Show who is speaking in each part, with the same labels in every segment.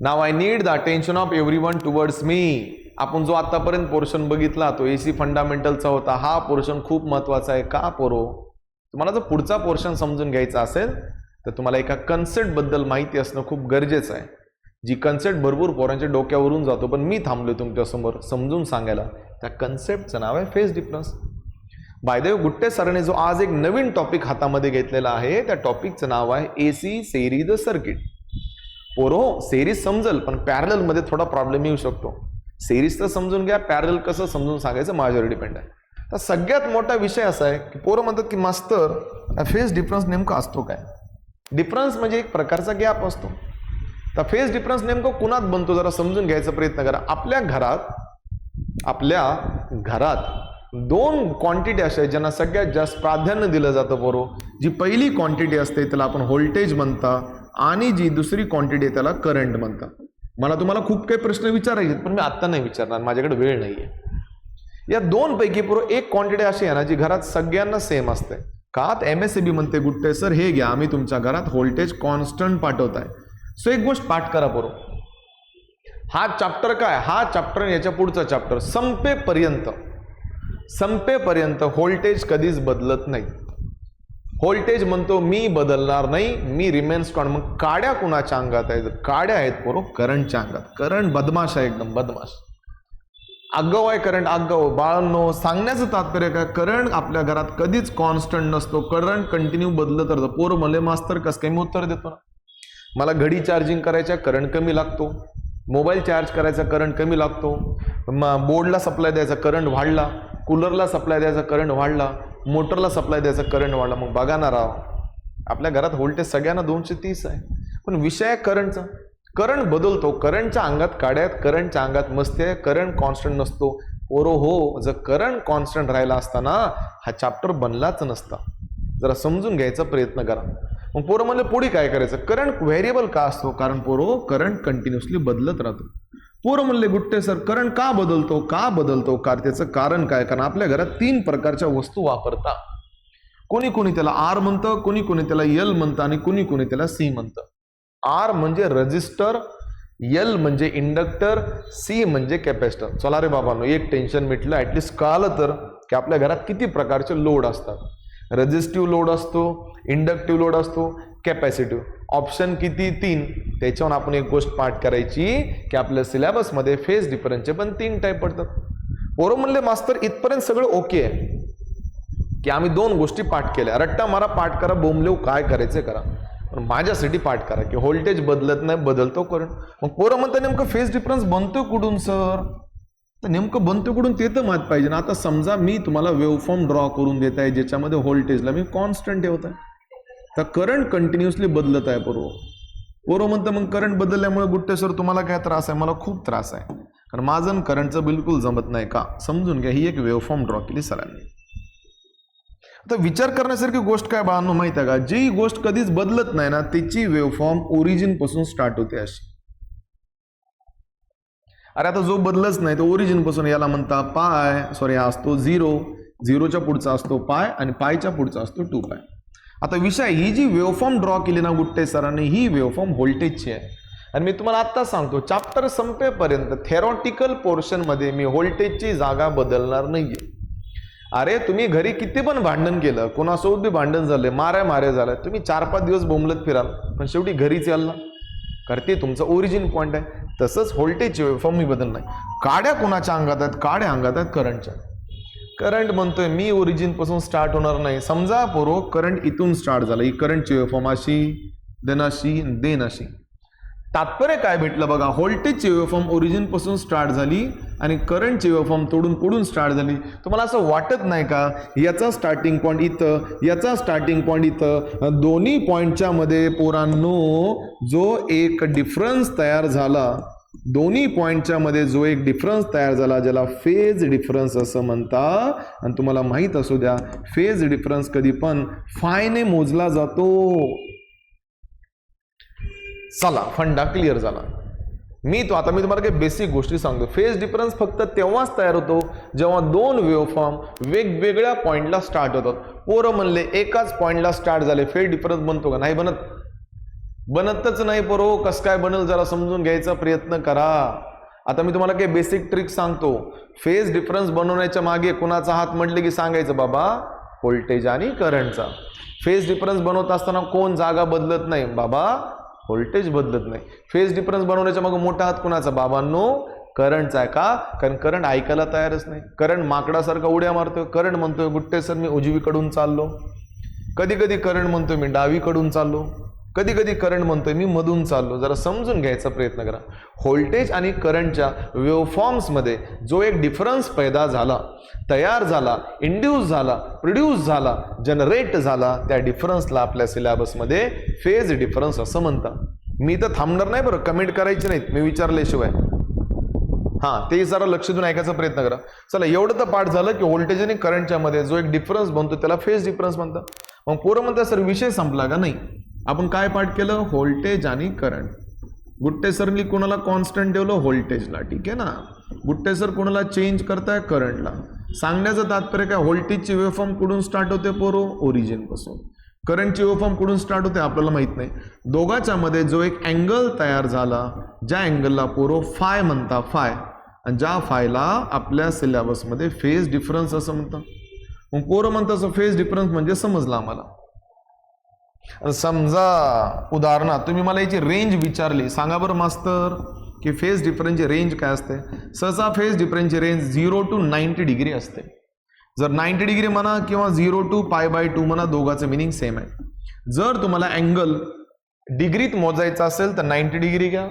Speaker 1: Now I need the attention of everyone towards me आपण जो आतापर्यंत पोर्शन बघितला तो एसी फंडामेंटलचा होता. हा पोर्शन खूप महत्त्वाचा आहे. का पोरो? तुम्हाला जर पुढचा पोर्शन समजून घ्यायचा असेल तर तुम्हाला एका कन्सेप्टबद्दल माहिती असणं खूप गरजेचं आहे. जी कन्सेप्ट भरपूर पोरांच्या डोक्यावरून जातो पण मी थांबलो तुमच्यासमोर समजून सांगायला. त्या कन्सेप्टचं नाव आहे फेस डिफरन्स बायदेव गुट्टे सरांनी जो आज एक नवीन टॉपिक हातामध्ये घेतलेला आहे त्या टॉपिकचं नाव आहे A C series the circuit पोरो series समजल पण पॅरलमध्ये थोडा प्रॉब्लेम येऊ शकतो. सेरीज तर समजून घ्या पॅरल कसं समजून सांगायचं माझ्यावर डिपेंड आहे. तर सगळ्यात मोठा विषय असा आहे की पोरं म्हणतात की मास्तर फेस डिफरन्स नेमका असतो काय? डिफरन्स म्हणजे एक प्रकारचा गॅप असतो. तर फेस डिफरन्स नेमकं कुणात बनतो जरा समजून घ्यायचा प्रयत्न करा. आपल्या घरात आपल्या घरात दोन क्वांटिटी अशा आहेत ज्यांना सगळ्यात जास्त प्राधान्य दिलं जातं बरोबर जी पहिली क्वांटिटी असते त्याला आपण व्होल्टेज म्हणता. आणि जी दुसरी क्वांटिटी आहे त्याला करंट म्हणतात. मला तुम्हाला खूप काही प्रश्न विचारायचे आहेत, पण मी आत्ता नाही विचारणार माझ्याकडे वेळ नाही आहे या दोन पैकी पूर्व एक क्वांटिटी अशी आहे ना जी घरात सगळ्यांना सेम असते. का एम एस बी म्हणते गुट्टे सर हे घ्या आम्ही तुमच्या घरात व्होल्टेज कॉन्स्टंट पाठवताय. सो एक गोष्ट पाठ करा पूर्व हा चॅप्टर काय? हा चॅप्टर याच्या पुढचा चॅप्टर संपेपर्यंत संपेपर्यंत व्होल्टेज कधीच बदलत नाही. व्होल्टेज म्हणतो मी बदलणार नाही मी रिमेन्स कॉन मग काड्या कुणाच्या अंगात आहेत? काड्या आहेत पोरो करंटच्या अंगात. करंट बदमाश आहे एकदम बदमाश. आगाऊ आहे करंट आगाऊ बाळांनो सांगण्याचं तात्पर्य काय? करंट आपल्या घरात कधीच कॉन्स्टंट नसतो. करंट कंटिन्यू बदलत राहतं. पोर मले मास्तर कसं कमी मी उत्तर देतो ना. मला घडी चार्जिंग करायच्या करंट कमी लागतो. मोबाईल चार्ज करायचा करंट कमी लागतो. मग बोर्डला सप्लाय द्यायचा करंट वाढला. कूलरला सप्लाय द्यायचा करंट वाढला. मोटरला सप्लाय द्यायचा करंट वाढला मग बघा ना राव. आपल्या घरात व्होल्टेज सगळ्यांना दोनशे तीस आहे. पण विषय आहे करंटचा करंट बदलतो. करंटच्या अंगात काड्यात करंटच्या अंगात मस्ती आहे करंट कॉन्स्टंट नसतो. ओरो हो जर करंट कॉन्स्टंट राहिला असताना हा चॅप्टर बनलाच नसता. जरा समजून घ्यायचा प्रयत्न करा. मग पोरं म्हणलं पुढे काय करायचं? करंट व्हेरिएबल का असतो? कारण पोरो करंट कंटिन्युअसली बदलत राहतो. पोरं म्हणले गुट्टे सर करण का बदलतो का बदलतो? कार त्याचं कारण काय? कारण आपल्या घरात तीन प्रकारच्या वस्तू वापरता. कोणी कोणी त्याला आर म्हणतं कोणी कोणी त्याला यल म्हणतं आणि कोणी कोणी त्याला सी म्हणतं. आर म्हणजे रजिस्टर यल म्हणजे इंडक्टर सी म्हणजे कॅपॅसिटर. चला रे बाबांनो एक टेन्शन मिटलं ॲटलिस्ट कळालं तर की आपल्या घरात किती प्रकारचे लोड असतात. रजिस्टिव्ह लोड असतो इंडक्टिव्ह लोड असतो कॅपॅसिटिव्ह ऑप्शन किती? तीन. त्याच्यावर आपण एक गोष्ट पाठ करायची की आपल्या सिलेबसमध्ये फेस डिफरन्सचे पण तीन टाईप पडतात. पोरं म्हणले मास्तर इथपर्यंत सगळं ओके आहे. की आम्ही दोन गोष्टी पाठ केल्या. रट्टा मारा पाठ करा बोंबलेव काय करायचं करा. पण माझ्यासाठी पाठ करा की व्होल्टेज बदलत नाही बदलतो करून मग पोरं म्हणतं नेमकं फेस डिफरन्स बनतो कुठून सर तर नेमकं बनतो कुठून ते तर माहीत पाहिजे. ना आता समजा मी तुम्हाला वेवफॉर्म ड्रॉ करून देत आहे ज्याच्यामध्ये व्होल्टेजला मी कॉन्स्टंट ठेवत आहे. तर करंट कंटिन्युअसली बदलत आहे पूर्व? पूर्व म्हणतं मग करंट बदलल्यामुळे गुट्टे सर तुम्हाला काय त्रास आहे? मला खूप त्रास आहे. कारण माझं करंटचं बिलकुल जमत नाही का? समजून घ्या ही एक वेवफॉर्म ड्रॉ केली सरांनी. आता विचार करण्यासारखी गोष्ट काय बाळांनो माहीत आहे का? जी गोष्ट कधीच बदलत नाही ना त्याची वेवफॉर्म ओरिजिनपासून स्टार्ट होते अशी. अरे आता जो बदलच नाही तो ओरिजिनपासून याला म्हणता पाय सॉरी हा असतो झिरो झिरोच्या पुढचा असतो पाय आणि पायच्या पुढचा असतो टू पाय. आता विषय ही जी वेवफॉर्म ड्रॉ केली ना गुट्टे सरांनी ही वेवफॉर्म व्होल्टेजची आहे. आणि मी तुम्हाला आत्ता सांगतो चॅप्टर संपेपर्यंत थेरॉटिकल पोर्शनमध्ये मी व्होल्टेजची जागा बदलणार नाही अरे तुम्ही घरी किती पण भांडण केलं कोणासोबत बी भांडण झालं माऱ्या माऱ्या झालं तुम्ही चार पाच दिवस बोंबलत फिराल पण शेवटी घरीच याल ना. कारण ते तुमचं ओरिजिन पॉईंट आहे. तसंच व्होल्टेजची वेवफॉर्म मी बदल नाही. काड्या कोणाच्या अंगात आहेत? काड्या अंगात आहेत करंटच्या करंट म्हणतोय मी ओरिजिनपासून स्टार्ट होणार नाही. समजा पोरो करंट इथून स्टार्ट झालं. ही करंटची वेवफॉर्म अशी देन अशी देन अशी तात्पर्य काय भेटलं बघा? व्होल्टेजची वेवफॉर्म ओरिजिनपासून स्टार्ट झाली आणि करंटची वेवफॉर्म तोडून पुढून स्टार्ट झाली. तुम्हाला असं वाटत नाही का? याचा स्टार्टिंग पॉईंट इथं याचा स्टार्टिंग पॉईंट इथं दोन्ही पॉईंटच्या मध्ये पोरांनो जो एक डिफरन्स तयार झाला दोन्ही पॉईंटच्या मध्ये जो एक डिफरन्स तयार झाला ज्याला फेज डिफरन्स असं म्हणता आणि तुम्हाला माहीत असू द्या फेज डिफरन्स कधी पण फायने मोजला जातो. चला फंडा क्लिअर झाला. मी तो आता मी तुम्हाला काही बेसिक गोष्टी सांगतो. फेज डिफरन्स फक्त तेव्हाच तयार होतो जेव्हा दोन वेवफॉर्म वेगवेगळ्या पॉईंटला स्टार्ट होतात. पोरं म्हणले एकाच पॉईंटला स्टार्ट झाले फेज डिफरन्स बनतो का? नाही बनत. बनतच नाही परो हो, कस काय बनल जरा समजून घ्यायचा प्रयत्न करा. आता मी तुम्हाला काही बेसिक ट्रिक सांगतो. फेज डिफरन्स बनवण्याच्या मागे कुणाचा हात म्हटले की सांगायचं बाबा व्होल्टेज आणि करंटचा फेज डिफरन्स बनवत असताना कोण जागा बदलत नाही? बाबा व्होल्टेज बदलत नाही. फेज डिफरन्स बनवण्याच्या मागे मोठा हात कुणाचा? बाबांनो करंटचा आहे का? कारण करंट ऐकायला तयारच नाही. करंट माकडासारखा उड्या मारतोय. करंट म्हणतोय गुट्टे सर मी उजवीकडून चाललो. कधी कधी करंट म्हणतोय मी डावीकडून चाललो. कधी कधी करंट म्हणतोय मी मधून चाललो. जरा समजून घ्यायचा प्रयत्न करा. व्होल्टेज आणि करंटच्या वेवफॉर्म्समध्ये जो एक डिफरन्स पैदा झाला तयार झाला इंड्यूस झाला प्रोड्यूस झाला जनरेट झाला त्या डिफरन्सला आपल्या सिलेबसमध्ये फेज डिफरन्स असं म्हणतात. मी तर थांबणार नाही बरं कमेंट करायची नाहीत मी विचारल्याशिवाय. हां ते जरा लक्ष देऊन ऐकायचा प्रयत्न करा. चला एवढं तर पाठ झालं की व्होल्टेज आणि करंटच्या मध्ये जो एक डिफरन्स बनतो त्याला फेज डिफरन्स म्हणतात. मग पोरं म्हणतात सर विषय संपला का? नाही. आपण काय पाठ केलं? व्होल्टेज आणि करंट गुट्टे सरनी कोणाला कॉन्स्टंट ठेवलं? व्होल्टेजला ठीक आहे ना? गुट्टे सर कोणाला चेंज करताय? करंटला सांगण्याचं तात्पर्य काय? व्होल्टेजची वेवफॉर्म कुठून स्टार्ट होते पोरो? ओरिजिनपासून करंटची वेवफॉर्म कुठून स्टार्ट होते? आपल्याला माहीत नाही. दोघाच्या मध्ये जो एक अँगल तयार झाला ज्या अँगलला पोरो फाय म्हणता फाय आणि ज्या फायला आपल्या सिलेबसमध्ये फेज डिफरन्स असं म्हणतं मग पोरं म्हणतं असं फेज डिफरन्स म्हणजे समजलं आम्हाला. समजा उदाहरणार्थ तुम्ही मला याची रेंज विचारली. सांगा बरं मास्तर की फेज डिफरन्सची रेंज काय असते? सहसा phase डिफरन्सची range zero to ninety degree असते. जर नाईन्टी डिग्री म्हणा किंवा zero to pi by two म्हणा दोघांचं मिनिंग सेम आहे. जर तुम्हाला अँगल डिग्रीत मोजायचा असेल तर नाईन्टी डिग्री घ्या.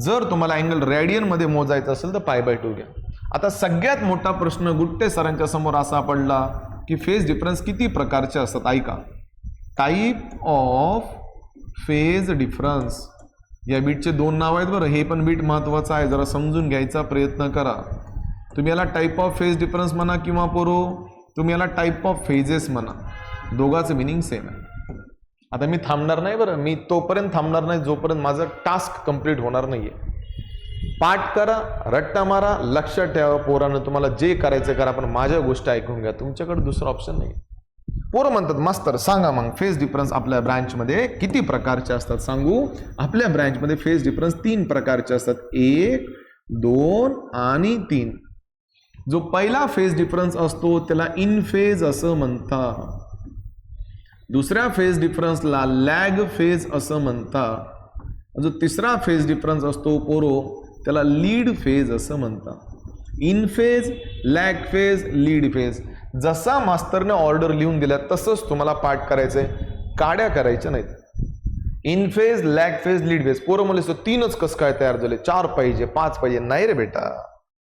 Speaker 1: जर तुम्हाला अँगल रेडियनमध्ये मोजायचा असेल तर पाय बाय टू घ्या. आता सगळ्यात मोठा प्रश्न गुट्टे सरांच्या समोर असा पडला की फेज डिफरन्स किती प्रकारचे असतात? ऐका. टाईप ऑफ फेज डिफरन्स या बीटचे दोन नाव आहेत बरं. हे पण बीट महत्वाचं आहे. जरा समजून घ्यायचा प्रयत्न करा. तुम्ही याला टाईप ऑफ फेज डिफरन्स म्हणा किंवा पोरो तुम्ही याला टाईप ऑफ फेजेस म्हणा. दोघाचं मिनिंग सेम आहे. आता मी थांबणार नाही बरं. मी तोपर्यंत थांबणार नाही. जोपर्यंत माझं टास्क कंप्लीट होणार नाही आहे पाठ करा रट्टा मारा लक्षात ठेवा पोरानं. तुम्हाला जे करायचं करा. पण माझ्या गोष्टी ऐकून घ्या. तुमच्याकडे दुसरं ऑप्शन नाही पोरं म्हणतात मास्तर सांगा मग फेज डिफरन्स आपल्या ब्रँचमध्ये किती प्रकारचे असतात सांगू? आपल्या ब्रँचमध्ये फेज डिफरन्स तीन प्रकारचे असतात. एक दोन आणि तीन. जो पहिला फेज डिफरन्स असतो त्याला इन फेज असं म्हणतात. दुसऱ्या फेज डिफरन्सला लॅग फेज असं म्हणतात. जो तिसरा फेज डिफरन्स असतो पोरो त्याला लीड फेज असं म्हणतात. In phase lag phase lead phase. जसा मास्तरने ऑर्डर लिहून दिला तसंच तुम्हाला पाठ करायचं आहे काड्या करायच्या नाहीत. In phase lag phase lead phase पोरं म्हणले सो तीनच कसं काय तयार झाले? चार पाहिजे पाच पाहिजे. नाही रे बेटा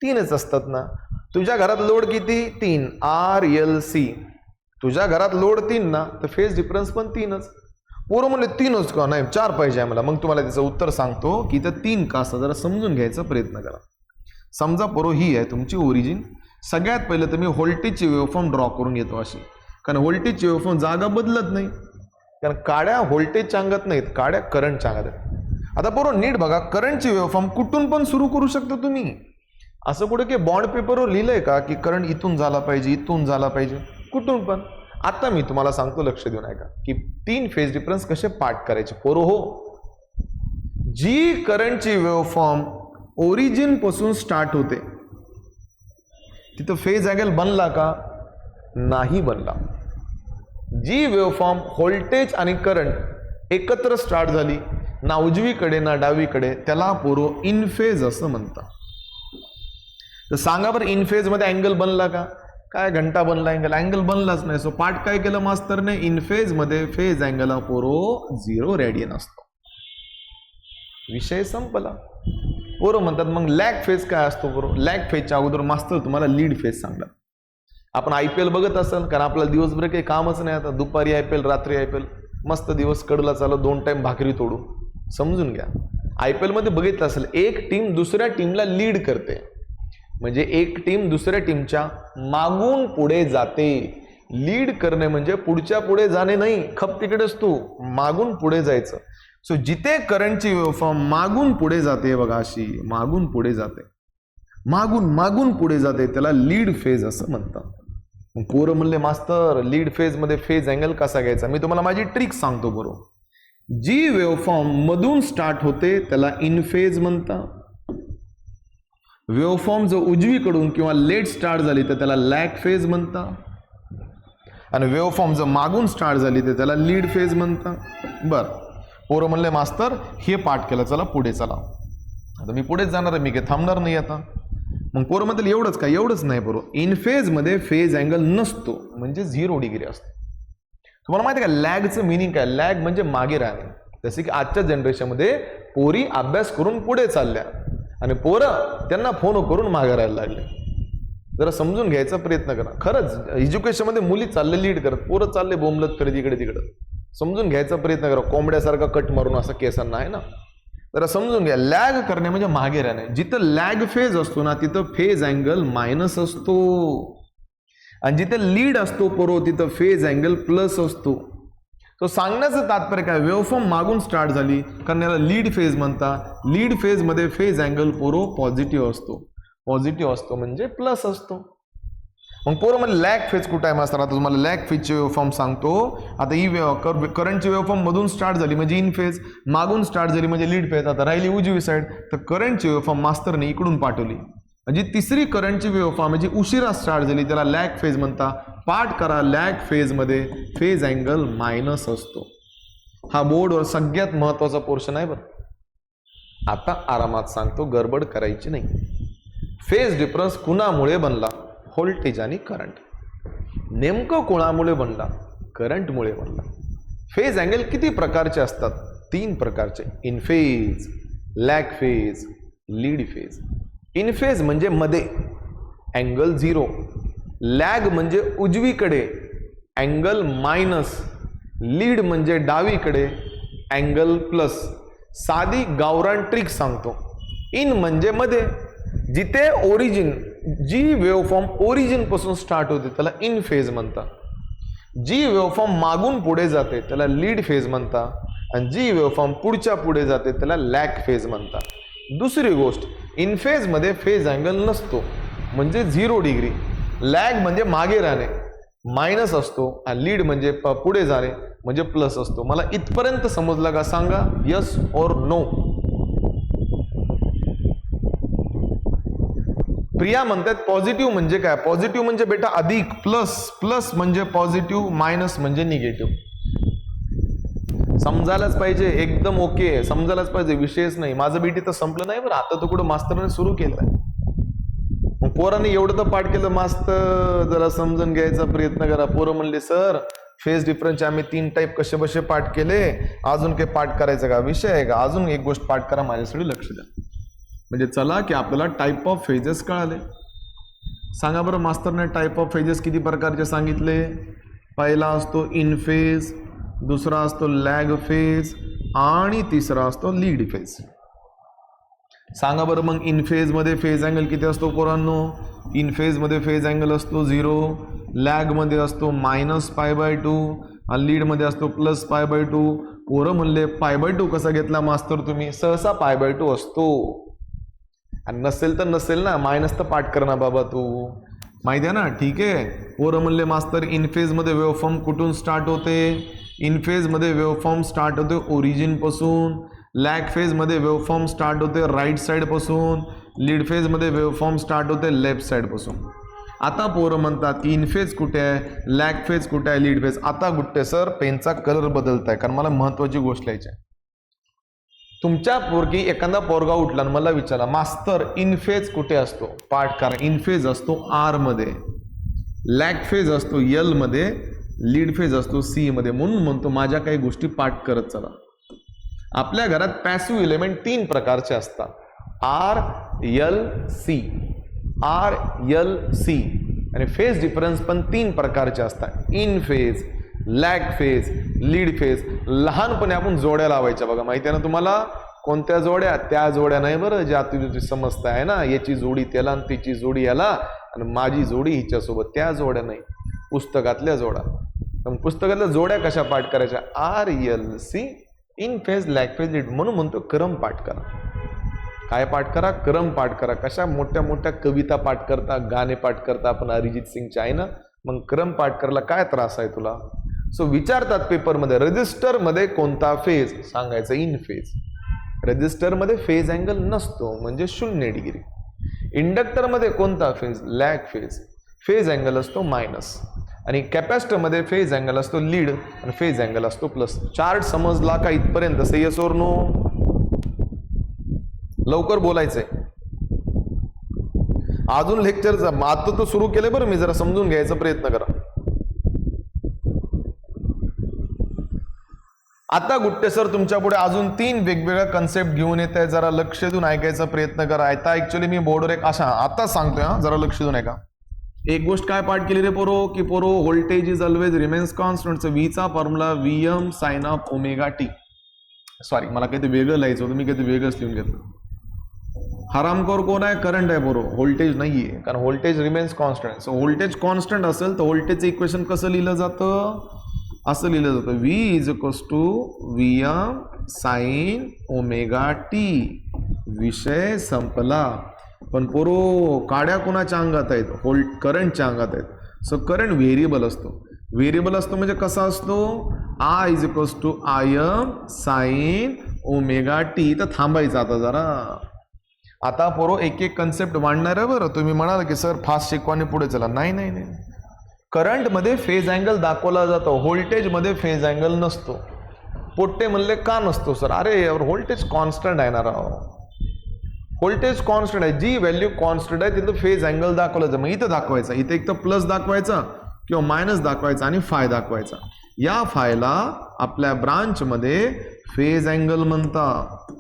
Speaker 1: तीनच असतात ना. तुझ्या घरात लोड किती? तीन. आर एल सी तुझ्या घरात लोड तीन ना तर फेज डिफरन्स पण तीनच. पोरं म्हणले तीनच का? नाही चार पाहिजे मला. मग तुम्हाला त्याचं उत्तर सांगतो की तर तीन का असं जरा समजून घ्यायचा प्रयत्न करा. समजा पोरो ही आहे तुमची ओरिजिन सगळ्यात पहिलं तर मी व्होल्टेजची वेवफॉर्म ड्रॉ करून घेतो अशी. कारण व्होल्टेजची वेवफॉर्म जागा बदलत नाही. कारण काड्या व्होल्टेजच्या अंगात नाहीत काड्या करंटच्या अंगात आहेत. आता बरोबर नीट बघा करंटची वेवफॉर्म कुठून पण सुरू करू शकता तुम्ही. असं कुठे की बॉन्ड पेपरवर लिहिलंय का की करंट इथून झाला पाहिजे इथून झाला पाहिजे? कुठून पण. आता मी तुम्हाला सांगतो लक्ष देऊन ऐका की तीन फेज डिफरन्स कसे पाठ करायचे? पोरो हो जी करंटची वेवफॉर्म ओरिजिनपासून स्टार्ट होते तिथं फेज अँगल बनला का? नाही बनला. जी वेवफॉर्म व्होल्टेज आणि करंट एकत्र स्टार्ट झाली ना उजवीकडे ना डावीकडे त्याला पोरो इन फेज असं म्हणतात. तर सांगा बरं इनफेजमध्ये मध्ये अँगल बनला का? काय घंटा बनला अँगल अँगल बनलाच नाही. सो पाठ काय केलं मास्तरने? इन फेजमध्ये फेज अँगल हा पोरो झिरो रेडियन असतो. विषय संपला. पोरं म्हणतात मग लॅग फेज काय असतो पोरो? लॅग फेजच्या अगोदर मास्तर तुम्हाला लीड फेज सांगला आपण आय पी एल बघत असाल कारण आपल्याला दिवसभर काही कामच नाही आता. दुपारी आय पी एल रात्री आय पी एल मस्त दिवस कडला चालू दोन टाइम भाकरी तोडू. समजून घ्या. आय पी एलमध्ये बघितलं असेल एक टीम दुसऱ्या टीमला लीड करते. म्हणजे एक टीम दुसऱ्या टीमच्या मागून पुढे जाते. लीड करणे म्हणजे पुढच्या पुढे जाणे नाही. खप तिकडेच तू. मागून पुढे जायचं. सो जिथे करंटची वेवफॉर्म मागून पुढे जाते बघा अशी मागून पुढे जाते. मागून मागून पुढे जाते त्याला लीड फेज असं म्हणतात. पोरं म्हणले मास्तर लीड फेजमध्ये फेज अँगल कसा घ्यायचा? मी तुम्हाला माझी ट्रिक सांगतो बरोबर जी वेवफॉर्म मधून स्टार्ट होते त्याला इन फेज म्हणतात. वेवफॉर्म जर उजवीकडून किंवा लेट स्टार्ट झाली तर त्याला लॅक फेज म्हणतात. आणि वेवफॉर्म जर मागून स्टार्ट झाली तर त्याला लीड फेज म्हणतात. बरं. पोरं म्हणले मास्तर हे पाठ केलं चला पुढे चला. आता मी पुढेच जाणार आहे मी काही थांबणार नाही आता. मग पोरं म्हणतील एवढंच काय एवढंच नाही बरोबर इन फेजमध्ये फेज अँगल नसतो म्हणजे झिरो डिग्री असतो. तुम्हाला माहिती आहे का लॅगचं मिनिंग काय? लॅग म्हणजे मागे राहणे. जसे की आजच्या जनरेशनमध्ये पोरी अभ्यास करून पुढे चालल्या आणि पोरं त्यांना फोन करून मागे राहायला लागले. जरा समजून घ्यायचा प्रयत्न करा. खरंच एज्युकेशनमध्ये मुली चालले लीड करत पोरं चालले बोंबलत करत इकडे तिकडं. समजून घ्यायचा प्रयत्न करा. कोंबड्यासारखा कट मारून असं केसांना आहे ना? जरा समजून घ्या. लॅग करणे म्हणजे मागे राहणे. जिथं लॅग फेज असतो ना तिथं फेज अँगल मायनस असतो. आणि जिथे लीड असतो परो तिथं फेज अँगल प्लस असतो. तो सांगण्याचं तात्पर्य काय? वेवफॉर्म मागून स्टार्ट झाली कारण याला लीड फेज म्हणता. लीड फेजमध्ये फेज अँगल पोरो पॉझिटिव्ह असतो. पॉझिटिव्ह असतो म्हणजे प्लस असतो. मग पोरं म्हणजे लॅग फेज कुठं आहे मास्तर? आता तुम्हाला लॅग फेजची वेवफॉर्म सांगतो. आता ही कर करंटची वेवफॉर्म मधून स्टार्ट झाली म्हणजे इन फेज मागून स्टार्ट झाली म्हणजे लीड फेज आता राहिली उजवी साईड तर करंटची वेवफॉर्म मास्तरने इकडून पाठवली. म्हणजे तिसरी करंटची वेवफॉर्म म्हणजे उशिरा स्टार्ट झाली. त्याला लॅक फेज म्हणता. पाठ करा लॅग फेजमध्ये फेज अँगल मायनस असतो. हा बोर्डवर सगळ्यात महत्त्वाचा पोर्शन आहे बरं. आता आरामात सांगतो गडबड करायची नाही. फेज डिफरन्स कुणामुळे बनला? व्होल्टेज आणि करंट नेमकं कोणामुळे बनला? करंटमुळे बनला. फेज अँगल किती प्रकारचे असतात? तीन प्रकारचे. In phase lag phase lead phase in phase म्हणजे मध्ये. अँगल झिरो लॅग म्हणजे उजवीकडे. अँगल मायनस लीड म्हणजे डावीकडे. अँगल प्लस साधी गावरान ट्रिक सांगतो. इन म्हणजे मध्ये. जिथे ओरिजिन जी वेवफॉर्म ओरिजिनपासून स्टार्ट होते त्याला इन फेज म्हणतात. जी वेवफॉर्म मागून पुढे जाते त्याला लीड फेज म्हणतात. आणि जी वेवफॉर्म पुढच्या पुढे जाते त्याला लॅक फेज म्हणतात. दुसरी गोष्ट इन फेजमध्ये फेज अँगल नसतो. म्हणजे झिरो डिग्री लॅग म्हणजे मागे राहणे. मायनस असतो आणि लीड म्हणजे प- पुढे जाणे म्हणजे प्लस असतो. मला इथपर्यंत समजलं का सांगा? यस और नो प्रिया म्हणतात पॉझिटिव्ह म्हणजे काय? पॉझिटिव्ह म्हणजे बेटा अधिक प्लस प्लस म्हणजे पॉझिटिव्ह मायनस म्हणजे निगेटिव्ह समजायलाच पाहिजे एकदम ओके समजायलाच पाहिजे विषयच नाही. माझं बीटी तर संपलं नाही बरं. आता तो कुठं मास्तरने सुरू केलं मग पोरांनी एवढं तर पाठ केलं मास्तर जरा समजून घ्यायचा प्रयत्न करा. पोरं म्हणले सर फेस डिफरन्सचे आम्ही तीन टाईप कसे बसे पाठ केले? अजून काही पाठ करायचं का? विषय आहे का? अजून एक गोष्ट पाठ करा माझ्यासाठी लक्ष द्या. म्हणजे चला की आपल्याला टाईप ऑफ फेजेस कळाले. सांगा बरं मास्तरने टाईप ऑफ फेजेस किती प्रकारचे सांगितले? पहिला असतो इन फेज दुसरा असतो लॅग फेज आणि तिसरा असतो लीड फेज सांगा बरं मग इन फेजमध्ये फेज अँगल किती असतो पोरांनो? इन फेजमध्ये फेज अँगल असतो झिरो लॅगमध्ये असतो मायनस पाय बाय टू आणि लीडमध्ये असतो प्लस पाय बाय टू पोरं म्हणले पाय बाय टू कसा घेतला मास्तर तुम्ही? सहसा पाय बाय टू असतो. आणि नसेल तर नसेल ना मायनस तर पाठ कर ना बाबा तू. माहिती आहे ना? ठीक आहे. पोरं म्हणले मास्तर इन फेजमध्ये वेवफॉर्म कुठून स्टार्ट होते? इन फेजमध्ये वेवफॉर्म स्टार्ट होते ओरिजिनपासून लॅक फेजमध्ये वेवफॉर्म स्टार्ट होते राईट साईडपासून लीड फेजमध्ये वेवफॉर्म स्टार्ट होते लेफ्ट साईडपासून आता पोरं म्हणतात की इन फेज कुठे आहे? लॅक फेज कुठे आहे? लीड फेज आता कुठे सर पेनचा कलर बदलत आहे कारण मला महत्त्वाची गोष्ट लिहायची आहे. तुमच्या पोरगी एखादा पोरगा उठला आणि मला विचारला मास्तर इन फेज कुठे असतो? पाठ करा. इन फेज असतो आरमध्ये. फेज असतो यलमध्ये. लीड फेज असतो सी मध्ये. म्हणून म्हणतो माझ्या काही गोष्टी पाठ करत चला. आपल्या घरात पॅसिव्ह इलेमेंट तीन प्रकारचे असतात. R L C R L C आणि फेज डिफरन्स पण तीन प्रकारचे असतात. In phase lag phase lead phase लहानपणी आपण जोड्या लावायच्या. बघा माहिती आहे ना तुम्हाला? कोणत्या जोड्या? त्या जोड्या नाही बरं ज्या तुझी समजता आहे ना याची जोडी त्याला आणि तिची जोडी याला आणि माझी जोडी हिच्यासोबत त्या जोड्या नाही. पुस्तकातल्या जोड्या पण पुस्तकातल्या जोड्या कशा पाठ करायच्या? R L C in phase lag phase lead म्हणून म्हणतो क्रम पाठ करा. काय पाठ करा? क्रम पाठ करा. कशा मोठ्या मोठ्या कविता पाठ करता गाणे पाठ करता आपण अरिजित सिंगचे आहे ना? मग क्रम पाठ करायला काय त्रास आहे तुला? सो विचारतात पेपरमध्ये रजिस्टरमध्ये कोणता फेज सांगायचं इन फेज रजिस्टरमध्ये फेज अँगल नसतो म्हणजे शून्य डिग्री इंडक्टरमध्ये कोणता phase lag phase phase angle असतो मायनस आणि कॅपॅसिटरमध्ये फेज अँगल असतो लीड आणि फेज अँगल असतो प्लस चार्ट समजला का इथपर्यंत? से ओर नो लवकर बोलायचंय. अजून लेक्चरचा आता तो सुरू केले बरं मी जरा समजून घ्यायचा प्रयत्न करा. आता गुट्टे सर तुमच्यापुढे अजून तीन वेगवेगळ्या कन्सेप्ट घेऊन येत आहे जरा लक्ष देऊन ऐकायचा प्रयत्न करा. आता ऍक्च्युली मी बोर्डवर एक असा आता सांगतोय हा. जरा लक्ष देऊन ऐका. एक गोष्ट काय पाठ केली रे पोरो? की पोरो voltage is always remains constant व्हीचा formula V M sine of omega T sorry मला काही ते वेगळं लिहायचं होतं. मी काही ते वेगळंच लिहून घेतलं. हरामखोर कोण आहे? करंट आहे बरोबर व्होल्टेज नाही आहे कारण voltage remains constant so voltage constant असेल तर व्होल्टेजचं इक्वेशन कसं लिहिलं जातं? असं लिहिलं जातं. V is equals to V M sine omega T विषय संपला. पण पोरो काड्या कोणाच्या अंगात आहेत? होल्ड करंटच्या अंगात आहेत. सो करंट व्हेरिएबल असतो. व्हेरिएबल असतो म्हणजे कसा असतो? I is equals to I M sine omega T तर थांबायचं आता जरा. आता पोरो एक एक कन्सेप्ट मांडणार आहे बरं. तुम्ही म्हणाल की सर फास्ट शिकवाने पुढे चला. नाही नाही नाही. करंटमध्ये फेज अँगल दाखवला जातो. व्होल्टेजमध्ये फेज अँगल नसतो. पोट्टे म्हणले का नसतो सर अरे यावर व्होल्टेज कॉन्स्टंट आहे ना राव. व्होल्टेज कॉन्स्टंट आहे. जी व्हॅल्यू कॉन्स्टंट आहे तिथं फेज अँगल दाखवला जातं मग इथं दाखवायचा. इथं एक तर प्लस दाखवायचा किंवा मायनस दाखवायचा आणि फाय दाखवायचा. या फायला आपल्या ब्रांचमध्ये फेज अँगल म्हणतात.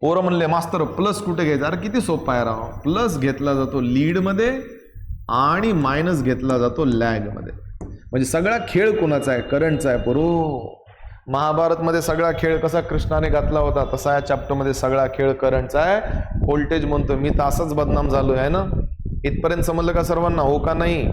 Speaker 1: पोरं म्हणले मास्तर प्लस कुठे घ्यायचा? अरे किती सोपं आहे राव. प्लस घेतला जातो लीडमध्ये आणि मायनस घेतला जातो लॅगमध्ये म्हणजे सगळा खेळ कोणाचा आहे? करंटचा आहे पुरो महाभारतमध्ये सगळा खेळ कसा कृष्णाने घातला होता? तसा या चॅप्टरमध्ये सगळा खेळ करंटचा आहे. व्होल्टेज म्हणतो मी तर असंच बदनाम झालो आहे ना? इथपर्यंत समजलं का सर्वांना? हो का नाही?